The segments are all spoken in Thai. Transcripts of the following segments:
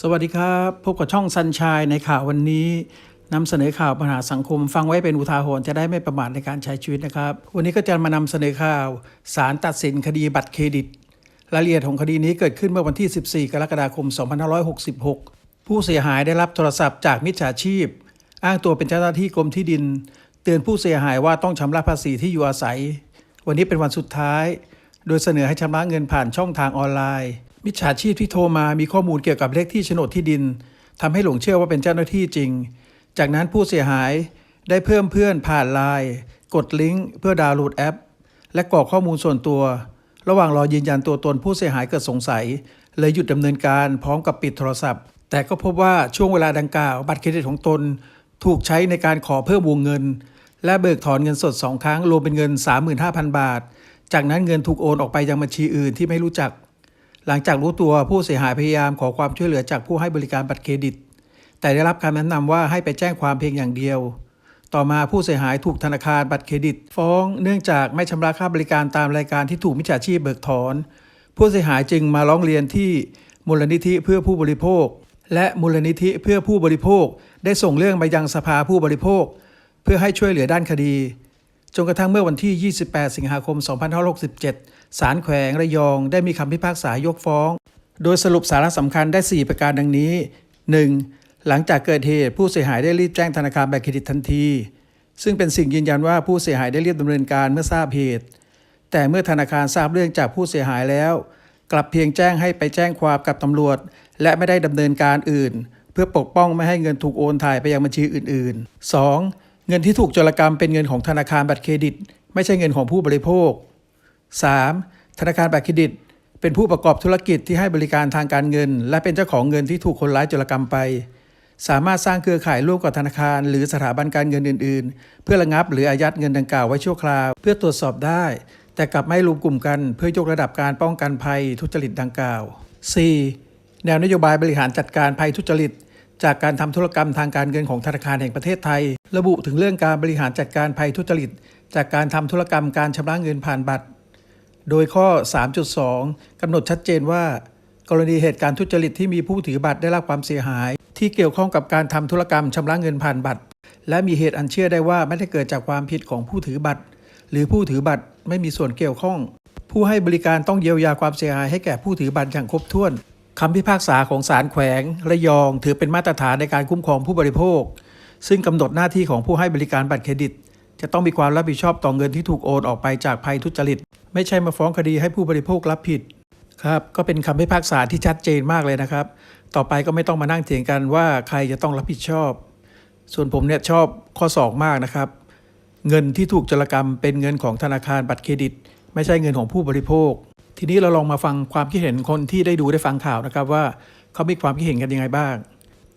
สวัสดีครับ พบกับช่องซันชายในข่าววันนี้นำเสนอข่าวปัญหาสังคม ฟังไว้เป็นอุทาหรณ์จะได้ไม่ประมาทในการใช้ชีวิตนะครับ วันนี้ก็จะมานำเสนอข่าวศาลตัดสินคดีบัตรเครดิต รายละเอียดของคดีนี้เกิดขึ้นเมื่อวันที่ 14 กรกฎาคม 2566 ผู้เสียหายได้รับโทรศัพท์จากมิจฉาชีพ อ้างตัวเป็นเจ้าหน้าที่กรมที่ดิน เตือนผู้เสียหายว่าต้องชำระภาษีที่อยู่อาศัย วันนี้เป็นวันสุดท้าย โดยเสนอให้ชำระเงินผ่านช่องทางออนไลน์ มิจฉาชีพที่โทรมามีข้อมูลเกี่ยวกับเลขที่โฉนดที่ดินทำให้หลงเชื่อว่าเป็นเจ้าหน้าที่จริง จากนั้นผู้เสียหายได้เพิ่มเพื่อนผ่านไลน์กดลิงก์เพื่อดาวน์โหลดแอป และกรอกข้อมูลส่วนตัว ระหว่างรอยืนยันตัวตนผู้เสียหายเกิดสงสัย เลยหยุดดำเนินการพร้อมกับปิดโทรศัพท์ แต่ก็พบว่าช่วงเวลาดังกล่าว บัตรเครดิตของตน ถูกใช้ในการขอเพิ่มวงเงิน และเบิกถอนเงินสดสองครั้งรวมเป็นเงิน 35,000 บาท จากนั้นเงินถูกโอนออกไปยังบัญชีอื่นที่ไม่รู้จัก หลังจากรู้ตัวผู้เสียหายพยายามขอความช่วยเหลือจากผู้ให้บริการบัตรเครดิต แต่ได้รับคำแนะนำว่าให้ไปแจ้งความเพียงอย่างเดียว ต่อมาผู้เสียหายถูกธนาคารบัตรเครดิต ฟ้องเนื่องจากไม่ชำระค่าบริการตามรายการที่ถูกมิจฉาชีพเบิกถอน ผู้เสียหายจึงมาร้องเรียนที่มูลนิธิเพื่อผู้บริโภค และมูลนิธิเพื่อผู้บริโภค ได้ส่งเรื่องไปยังสภาผู้บริโภค เพื่อให้ช่วยเหลือด้านคดีจนกระทั่งเมื่อวันที่ 28 สิงหาคม 2567 ศาลแขวงระยองได้มีคำพิพากษายกฟ้อง โดยสรุปสาระสำคัญได้ 4 ประการดังนี้ 1. หลังจากเกิดเหตุผู้เสียหายได้รีบแจ้งธนาคารบัตรเครดิตทันที ซึ่งเป็นสิ่งยืนยันว่าผู้เสียหายได้เรียบดำเนินการเมื่อทราบเหตุ แต่เมื่อธนาคารทราบเรื่องจากผู้เสียหายแล้ว กลับเพียงแจ้งให้ไปแจ้งความกับตำรวจ และไม่ได้ดำเนินการอื่น เพื่อปกป้องไม่ให้เงินถูกโอนถ่ายไปยังบัญชีอื่น ๆ 2. เงินที่ถูกโจรกรรมเป็นเงินของธนาคารบัตรเครดิต ไม่ใช่เงินของผู้บริโภค 3. ธนาคารบัตรเครดิต เป็นผู้ประกอบธุรกิจที่ให้บริการทางการเงิน และเป็นเจ้าของเงินที่ถูกคนร้ายโจรกรรมไป สามารถสร้างเครือข่ายร่วมกับธนาคาร หรือสถาบันการเงินอื่น ๆ เพื่อระงับหรืออายัดเงินดังกล่าวไว้ชั่วคราว เพื่อตรวจสอบได้ แต่กลับไม่รวมกลุ่มกัน เพื่อยกระดับการป้องกันภัยทุจริตดังกล่าว 4. แนวนโยบายบริหารจัดการภัยทุจริตจากการทำธุรกรรมทางการเงินของธนาคารแห่งประเทศไทย ระบุถึงเรื่องการบริหารจัดการภัยทุจริต จากการทำธุรกรรมการชำระเงินผ่านบัตร โดยข้อ 3.2 กำหนดชัดเจนว่า กรณีเหตุการณ์ทุจริตที่มีผู้ถือบัตรได้รับความเสียหาย ที่เกี่ยวข้องกับการทำธุรกรรมชำระเงินผ่านบัตร และมีเหตุอันเชื่อได้ว่าไม่ได้เกิดจากความผิดของผู้ถือบัตร หรือผู้ถือบัตรไม่มีส่วนเกี่ยวข้อง ผู้ให้บริการต้องเยียวยาความเสียหายให้แก่ผู้ถือบัตรอย่างครบถ้วนคำพิพากษาของศาลแขวง ระยอง ถือเป็นมาตรฐานในการคุ้มครองผู้บริโภค ซึ่งกำหนดหน้าที่ของผู้ให้บริการบัตรเครดิต จะต้องมีความรับผิดชอบต่อเงินที่ถูกโอนออกไปจากภัยทุจริต ไม่ใช่มาฟ้องคดีให้ผู้บริโภครับผิดครับก็เป็นคำพิพากษาที่ชัดเจนมากเลยนะครับ ต่อไปก็ไม่ต้องมานั่งเถียงกันว่าใครจะต้องรับผิดชอบ ส่วนผมเนี่ยชอบข้อ 2 มากนะครับ เงินที่ถูกจรกรรมเป็นเงินของธนาคารบัตรเครดิต ไม่ใช่เงินของผู้บริโภค ทีนี้เราลองมาฟังความคิดเห็นคนที่ได้ดูได้ฟังข่าวนะครับว่าเขามีความคิดเห็นกันยังไงบ้าง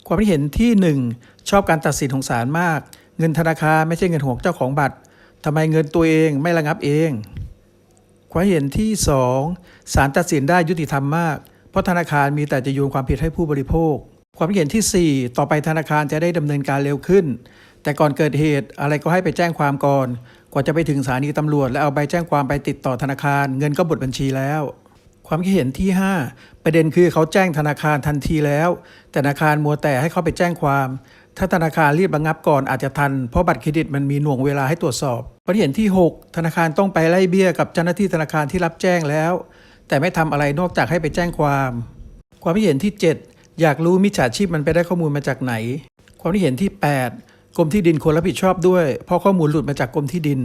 ความคิดเห็นที่ 1 ชอบการตัดสินของศาลมาก เงินธนาคารไม่ใช่เงินของเจ้าของบัตรทำไมเงินตัวเองไม่ระงับเองความเห็นที่2ศาลตัดสินได้ยุติธรรมมาก เพราะธนาคารมีแต่จะโยนความผิดให้ผู้บริโภค ความเห็นที่ 4 ต่อไปธนาคารจะได้ดำเนินการเร็วขึ้น แต่ก่อนเกิดเหตุอะไรก็ให้ไปแจ้งความก่อน กว่าจะไปถึงสถานีตำรวจ และเอาใบแจ้งความไปติดต่อธนาคาร เงินก็หมดบัญชีแล้ว ความคิดเห็นที่ 5 ประเด็นคือเขาแจ้งธนาคารทันทีแล้ว แต่ธนาคารมัวแต่ให้เขาไปแจ้งความ ถ้าธนาคารรีบระงับก่อนอาจจะทัน เพราะบัตรเครดิตมันมีหน่วงเวลาให้ตรวจสอบความคิดเห็นที่ 6 ธนาคารต้องไปไล่เบี้ยกับเจ้าหน้าที่ธนาคารที่รับแจ้งแล้ว แต่ไม่ทำอะไรนอกจากให้ไปแจ้งความ ความคิดเห็นที่ 7 อยากรู้มิจฉาชีพมันไปได้ข้อมูลมาจากไหน ความคิดเห็นที่ 8 กรมที่ดินควรรับผิดชอบด้วย เพราะข้อมูลหลุดมาจากกรมที่ดิน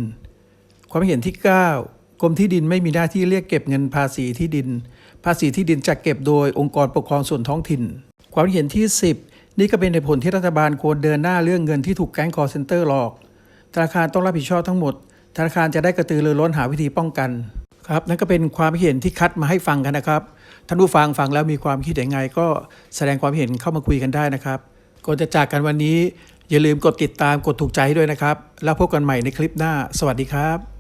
ความคิดเห็นที่ 9 กรมที่ดินไม่มีหน้าที่เรียกเก็บเงินภาษีที่ดิน ภาษีที่ดินจะเก็บโดยองค์กรปกครองส่วนท้องถิ่น ความคิดเห็นที่ 10 นี่ก็เป็นเหตุผลที่รัฐบาลควรเดินหน้าเรื่องเงินที่ถูกแก๊งคอร์เซนเตอร์หลอก ธนาคารต้องรับผิดชอบทั้งหมด ธนาคารจะได้กระตือรือร้นหาวิธีป้องกันครับนั่นก็เป็นความเห็นที่คัดมาให้ฟังกันนะครับ ท่านผู้ฟังฟังแล้วมีความคิดเห็นยังไง ก็แสดงความเห็นเข้ามาคุยกันได้นะครับก่อนจะจากกันวันนี้ อย่าลืมกดติดตามกดถูกใจให้ด้วยนะครับ แล้วพบกันใหม่ในคลิปหน้า สวัสดีครับ